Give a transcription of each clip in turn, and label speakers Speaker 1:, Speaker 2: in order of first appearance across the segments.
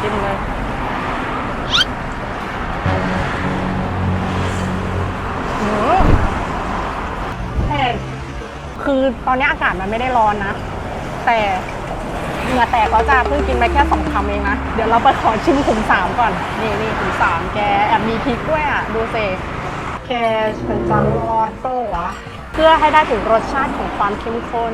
Speaker 1: ชิมเลยหืมเผ็ดคือตอนนี้อากาศมันไม่ได้ร้อนนะ แต่เหงื่อแตกก็จะเพิ่งกินไปแค่สองคำเองนะ เดี๋ยวเราไปขอชิมขุมสามก่อน นี่นี่ขุมสามแกแอบมีพริกด้วยอะ ดูเซแกฉันจะรอดโต้วะเพื่อให้ได้ถึงรสชาติของความเข้มข้น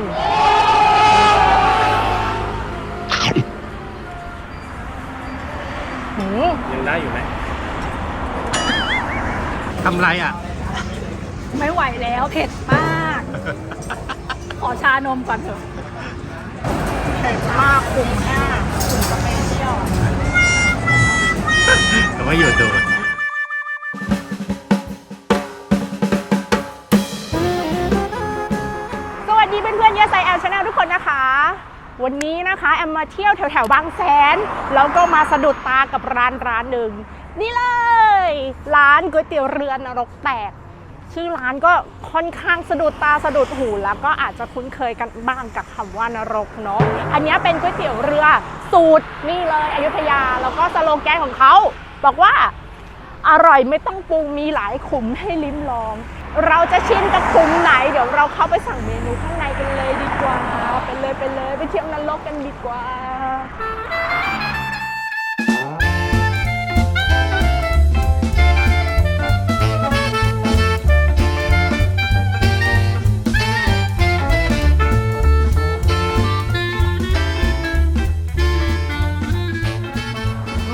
Speaker 1: หืม
Speaker 2: ยังได้อยู่ไหมทำไรอะ
Speaker 3: ไม่ไหวแล้วเผ็ดมาก ขอชานมก่อนเถอะ
Speaker 1: เผ็ดมากคุมห้าคุมสเปเชียล
Speaker 2: แต่ว่าอยู่โดด
Speaker 1: สวัสดีเพื่อนๆเยสไอแอลชาแนลทุกคนนะคะ วันนี้นะคะแอมมาเที่ยวแถวๆบางแสน แล้วก็มาสะดุดตากับร้านร้านหนึ่งนี่เลย ร้านก๋วยเตี๋ยวเรือนรกแตก ชื่อร้านก็ค่อนข้างสะดุดตาสะดุดหูแล้วก็อาจจะคุ้นเคยกันบ้างกับคำว่านรกเนาะอันนี้เป็นก๋วยเตี๋ยวเรือสูตรนี่เลยอยุธยาแล้วก็สโลแกนของเขาบอกว่าอร่อยไม่ต้องปรุงมีหลายขุมให้ลิ้มลอง เราจะชิมกับขุมไหน เดี๋ยวเราเข้าไปสั่งเมนูข้างในกันเลยดีกว่า ไปเลยไปเลยไปเที่ยวนรกกันดีกว่า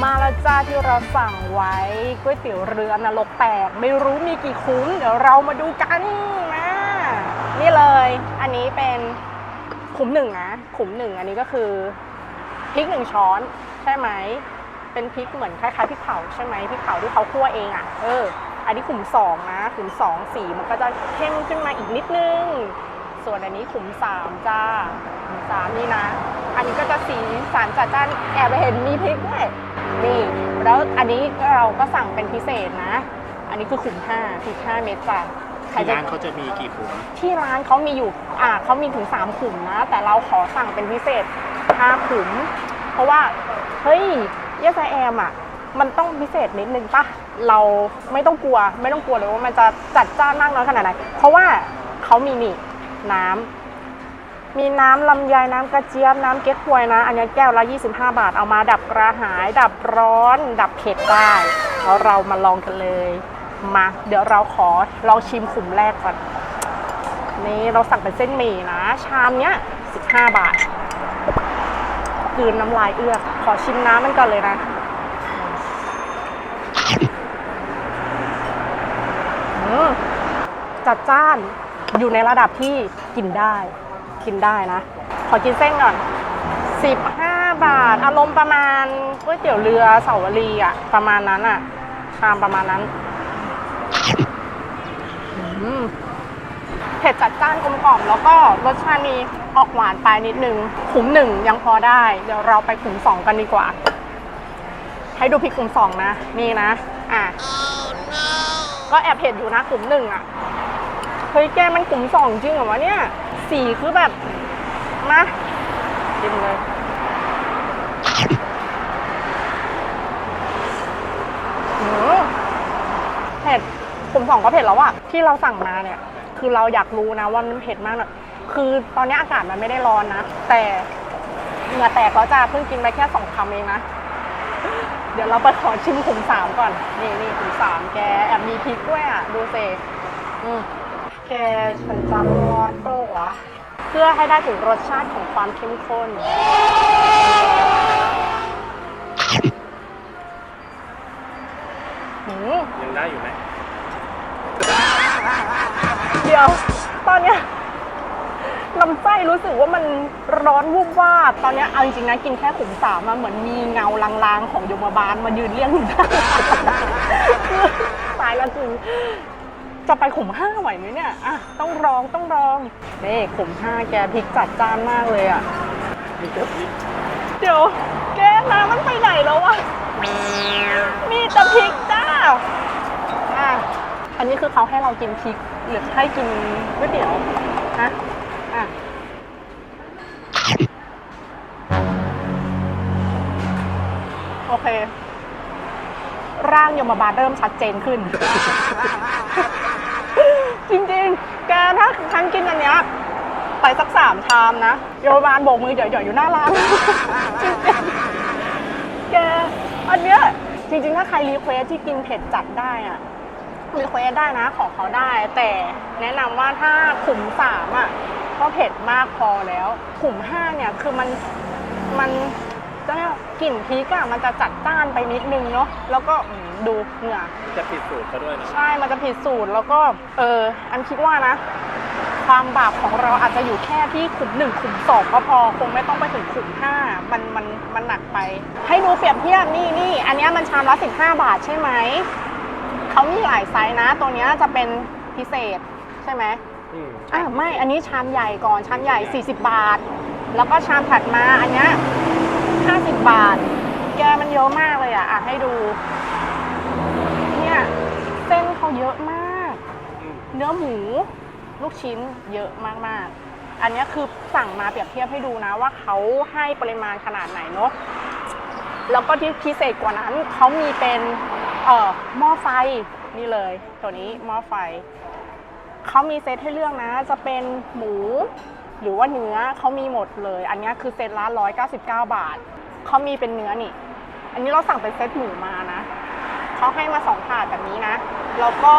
Speaker 1: มาแล้วจ้าที่เราสั่งไว้ก๋วยเตี๋ยวเรือนรกแตกไม่รู้มีกี่คุ้มเดี๋ยวเรามาดูกันนะนี่เลย อันนี้เป็น ขุมหนึ่งนะขุมหนึ่งอันนี้ก็คือพริกหนึ่งช้อนใช่ไหมเป็นพริกเหมือนคล้ายๆพริกเผาใช่ไหมพริกเผาที่เขาคั่วเองอะเอออันนี้ขุมสองนะขุมสองสีมันก็จะเข้มขึ้นมาอีกนิดนึง ส่วนอันนี้ขุมสามจ้าขุมสามนี่นะ อันนี้ก็จะสีสารจัดจ้านแอบไปเห็นมีพริกด้วยนี่แล้วอันนี้เราก็สั่งเป็นพิเศษนะ อันนี้คือขุมห้าพริกห้าเม็ดจ้ะ ใคร
Speaker 2: ที่
Speaker 1: จะ
Speaker 2: ร้านเขาจะมีกี่ขุม
Speaker 1: ที่ร้านเขามีอยู่ อ่าเขามีถึง 3 ขุมนะ แต่เราขอสั่งเป็นพิเศษ 5 ขุม เพราะว่า เฮ้ยเยสไอแอมอะ มันต้องพิเศษนิดนึงปะเราไม่ต้องกลัว ไม่ต้องกลัวเลยว่ามันจะจัดจ้านมากน้อยขนาดไหน เพราะว่าเขามีนี่น้ำ มีน้ำลำไยน้ำกระเจี๊ยบน้ำเก๊กฮวยนะ อันนี้แก้วละ 25 บาทเอามาดับกระหาย ดับร้อน ดับเผ็ดได้แล้วเรามาลองกันเลย มา เดี๋ยวเราขอลองชิมขุมแรกก่อน นี่เราสั่งเป็นเส้นหมี่นะ ชามเนี้ย15บาทกืนน้ำลายเอื้อก ขอชิมน้ำมันก่อนเลยนะจัดจ้านอยู่ในระดับที่กินได้ กินได้นะ ขอกินเส้นก่อน 15 บาท อารมณ์ประมาณก๋วยเตี๋ยวเรือเสาวรีอะประมาณนั้นอะชามประมาณนั้น เผ็ดจัดจ้านกลมกล่อมแล้วก็รสชาติมีออกหวานไปนิดนึงขุมหนึ่งยังพอได้ เดี๋ยวเราไปขุมสองกันดีกว่า ให้ดูพริกขุมสองนะ นี่นะ อะ ก็แอบเผ็ดอยู่นะขุมหนึ่งอะ เฮ้ยแกมันขุมสองจริงเหรอวะเนี่ย สีคือแบบ มาชิมเลยอืมเผ็ดขุ มสองก็เผ็ดแล้วอะที่เราสั่งมาเนี่ย คือเราอยากรู้นะว่ามันเผ็ดมากน่อยคือตอนนี้อากาศมันไม่ได้ร้อนนะ แต่เหงื่อแตกแล้วจ้าเพิ่งกินไปแค่สองคำเองนะ เดี๋ยวเราไปขอชิมขุมสามก่อน นี่นี่ขุมสามแกแอบมีพริกด้วยอะดูเซอืมแกฉันจำรอดโต้วะเพื่อให้ได้ถึงรสชาติของความเข้มข้น
Speaker 2: ยังได้อยู่ไหม
Speaker 1: เดี๋ยว ตอนเนี้ยลำไส้รู้สึกว่ามันร้อนวูบวาบตอนเนี้ยเอาจริงๆนะกินแค่ขุมสามมาเหมือนมีเงาลางๆ ของยมบาลมายืนเรียกอยู่หน้าคือตายแล้วจริงจะไปขุมห้าไหวไหมเนี่ยอะต้องรองต้องรองนี่ขุมห้าแกพริกจัดจ้านมากเลยอะเดี๋ยว แกน้ำมันไปไหนแล้ววะมีแต่พริกจ้าอะ อันนี้คือเขาให้เรากินพริก หรือให้กินก๋วยเตี๋ยวฮะอะโอเค ร่างยมบาลเริ่มชัดเจนขึ้น จริงๆ แกถ้าฉันกินอันเนี้ยไปสักสามชามนะโยมบาลโบกมือหย่อยๆอยู่หน้าร้านแกอันเนี้ยจริงๆ ถ้าใครรีเควสที่กินเผ็ดจัดได้อะ รีเควสได้นะของเขาได้ แต่แนะนำว่าถ้าขุมสามอะก็เผ็ดมากพอแล้วขุมห้าเนี่ยคือมันมันจะเรียกว่ากลิ่นพริกอะมันจะจัดจ้านไปนิดนึงเนาะแล้วก็อืมดูเหงื่อ
Speaker 2: จะผิดสูตรเขาด้วยนะ
Speaker 1: ใช่ มันจะผิดสูตรแล้วก็ เออ อันคิดว่านะ ความบาปของเราอาจจะอยู่แค่ที่ขุมหนึ่งขุมสองก็พอ คงไม่ต้องไปถึงขุมห้ามัน มัน มันหนักไป ให้ดูเปรียบเทียบนี่นี่ อันเนี้ยมันชามละสิบห้าบาทใช่ไหม เขามีหลายไซส์นะ ตัวเนี้ยจะเป็นพิเศษใช่ไหม
Speaker 2: อืม
Speaker 1: อ่าไม่ อันนี้ชามใหญ่ก่อน ชามใหญ่ 40 บาท แล้วก็ชามถัดมาอันเนี้ย50 บาท แกมันเยอะมากเลยอะอะให้ดู เนี่ยเส้นเขาเยอะมาก
Speaker 2: อืม
Speaker 1: เนื้อหมู ลูกชิ้นเยอะมากๆ อันเนี้ยคือสั่งมาเปรียบเทียบให้ดูนะว่าเขาให้ปริมาณขนาดไหนเนาะ แล้วก็ที่พิเศษกว่านั้นเขามีเป็น เอ่อหม้อไฟนี่เลย ตัวนี้หม้อไฟเขามีเซตให้เลือกนะ จะเป็นหมู หรือว่าเนื้อเขามีหมดเลย อันนี้คือเซตละ199 บาทเขามีเป็นเนื้อนี่ อันนี้เราสั่งเป็นเซตหมูมานะเขาให้มาสองถาดแบบนี้นะแล้วก็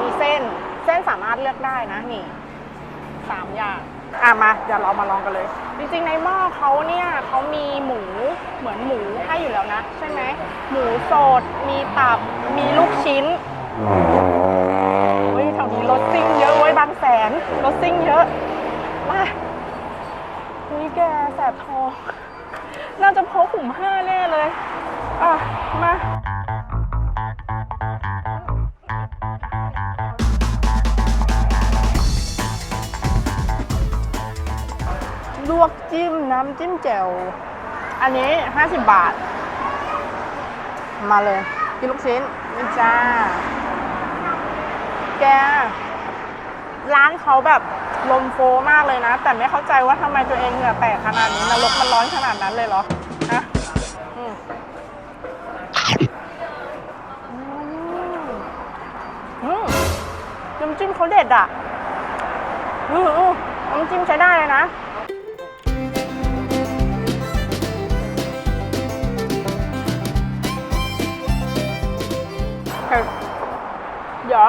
Speaker 1: มีเส้นเส้นสามารถเลือกได้นะนี่สามอย่าง อะมาเดี๋ยวเรามาลองกันเลย จริงๆในหม้อเขาเนี่ยเขามีหมูเหมือนหมูให้อยู่แล้วนะ ใช่ไหมหมูสดมีตับมีลูกชิ้นเฮ้ยแถวนี้รถซิ่งเยอะเว้ยบางแสนรถซิ่งเยอะมาเฮ้ยแกแสบท้องน่าจะเพราะขุมห้าแน่เลย อะ มา ลวกจิ้มน้ำจิ้มแจ่ว อันนี้ 50 บาท มาเลยกินลูกชิ้นนี่จ้า แก ร้านเขาแบบลมโฟมากเลยนะ แต่ไม่เข้าใจว่าทำไมตัวเองเหงื่อแตกขนาดนี้นรกมันร้อนขนาดนั้นเลยเหรอฮะอืมอืมน้ำจิ้มเขาเด็ดอะอืออือน้ำจิ้มใช้ได้เลยนะ เฮ้ยเดี๋ยว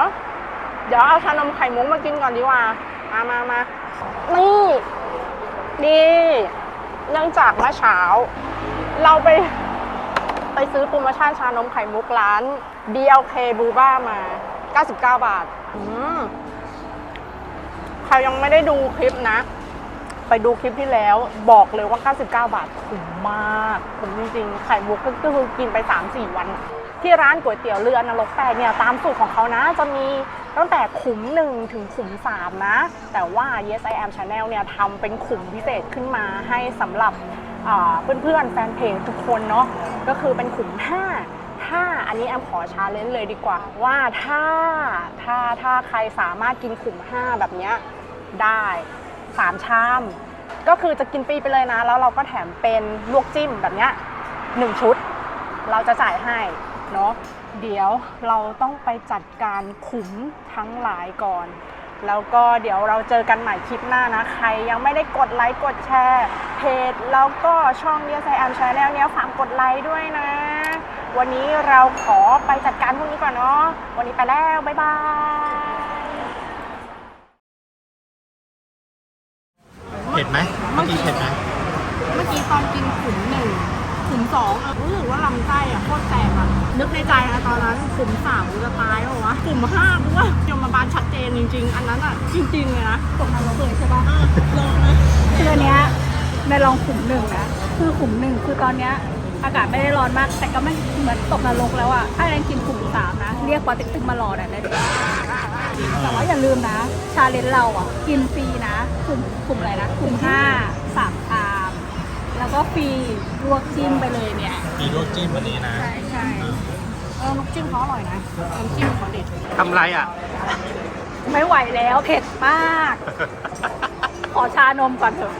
Speaker 1: เดี๋ยวเอาชานมไข่มุกมากินก่อนดีกว่า มามามานี่นี่เนื่องจากเมื่อเช้า เราไป ไปซื้อโปรโมชั่นชานมไข่มุกร้าน BLK b u b a มา 99 บาท อืมใครยังไม่ได้ดูคลิปนะ ไปดูคลิปที่แล้วบอกเลยว่า 99 บาท คุ้มมาก คุ้มจริงๆ ไข่มุกก็คือกินไป 3-4 วัน ที่ร้านก๋วยเตี๋ยวเรือนรกแปดเนี่ยตามสูตรของเขานะจะมีตั้งแต่ขุม 1 ถึงขุม 3 นะ แต่ว่า Yes I Am Channel เนี่ยทำเป็นขุมพิเศษขึ้นมาให้สำหรับอ่าเพื่อนๆแฟนเพจทุกคนเนาะก็คือเป็นขุม 5 ถ้าอันนี้แอมขอชาเลนจ์เลยดีกว่า ว่าถ้าถ้าถ้าใครสามารถกินขุม 5 แบบเนี้ยได้ 3 ชาม ก็คือจะกินฟรีไปเลยนะ แล้วเราก็แถมเป็นลวกจิ้มแบบเนี้ยหนึ่งชุด เราจะจ่ายให้ เนาะเดี๋ยวเราต้องไปจัดการขุมทั้งหลายก่อน แล้วก็เดี๋ยวเราเจอกันใหม่คลิปหน้านะ ใครยังไม่ได้กดไลค์กดแชร์ เพจ แล้วก็ช่องเนียไซแอมชาแนลเนี้ยฝากกดไลค์ด้วยนะ วันนี้เราขอไปจัดการพวกนี้ก่อนเนาะวันนี้ไปแล้ว บ๊ายบาย
Speaker 2: เผ็ดไหมเมื่อกี้เผ็ดไหม
Speaker 1: เมื่อกี้ตอนกินขุมหนึ่ง ขุมสองอะรู้สึกว่าลำไส้อะโคตรแสบอะนึกในใจนะตอนนั้นขุมสามกูจะตายแล้ววะขุมห้ากูว่ายมบาลชัดเจนจริง ๆ อันนั้นอะจริงๆเลยนะ
Speaker 3: ตกนรกเลยใช่ปะ
Speaker 1: ลองนะ
Speaker 3: คืออันเนี้ยในลองขุมหนึ่งนะคือขุมหนึ่งคือตอนเนี้ยอากาศไม่ได้ร้อนมาก แต่ก็ไม่เหมือนตกนรกแล้วอะถ้ายังกินขุมสามนะ เรียกปอติ๊กตึงมารอหน่อยได้ไหมแต่ว่าอย่าลืมนะ ชาเลนจ์เราอะกินฟรีนะขุมขุมอะไรนะขุมห้าสามชาม แล้วก็ฟรีลวกจิ้มไปเลยเนี่ย
Speaker 2: มีลวกจิ้มวันนี้นะ
Speaker 3: ใช่ใช่
Speaker 1: เออน้ำจิ้มเขาอร่อยนะน้ำจิ้มเขาเด็ด
Speaker 2: ทำไรอะ
Speaker 3: ไม่ไหวแล้วเผ็ดมาก ขอชานมก่อนเถอะ